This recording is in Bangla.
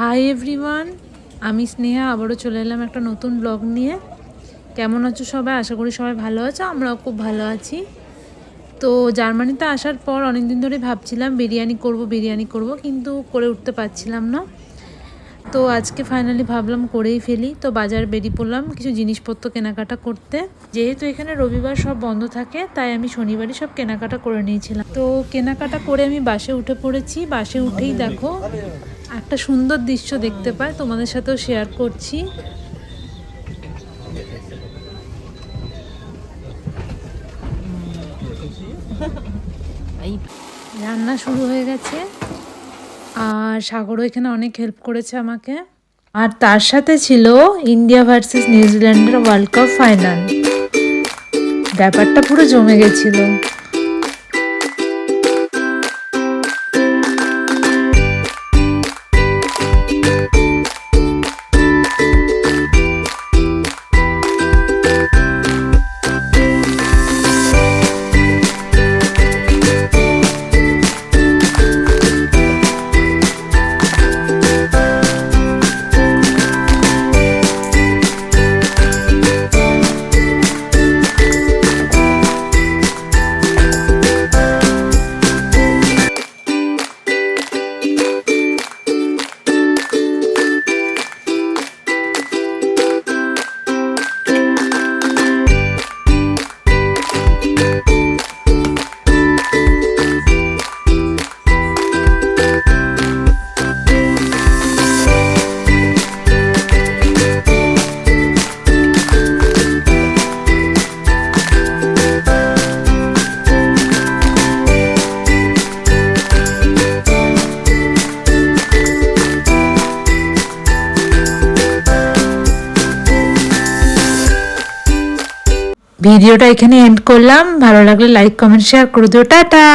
হাই এভরিওয়ান আমি স্নেহা, আবারও চলে এলাম একটা নতুন ব্লগ নিয়ে। কেমন আছো সবাই? আশা করি সবাই ভালো আছো, আমরাও খুব ভালো আছি। তো জার্মানিতে আসার পর অনেক দিন ধরে ভাবছিলাম বিরিয়ানি করব বিরিয়ানি করব, কিন্তু করে উঠতে পারছিলাম না। তো আজকে ফাইনালি ভাবলাম করেই ফেলি। তো বাজার বেরিয়ে পড়লাম কিছু জিনিসপত্র কেনাকাটা করতে। যেহেতু এখানে রবিবার সব বন্ধ থাকে, তাই আমি শনিবারই সব কেনাকাটা করে নিয়েছিলাম। তো কেনাকাটা করে আমি বাসে উঠে পড়েছি। বাসে উঠেই দেখো একটা সুন্দর দৃশ্য দেখতে পাই তোমাদের সাথেও শেয়ার করছি। রান্না শুরু হয়ে গেছে। আর সাগরও এখানে অনেক হেল্প করেছে আমাকে। আর তার সাথে ছিল ইন্ডিয়া ভার্সেস নিউজিল্যান্ডের ওয়ার্ল্ড কাপ ফাইনাল ব্যাপারটা পুরো জমে গেছিল। ভিডিওটা এখানে এন্ড করলাম। ভালো লাগলে লাইক কমেন্ট শেয়ার করে দিও। টাটা!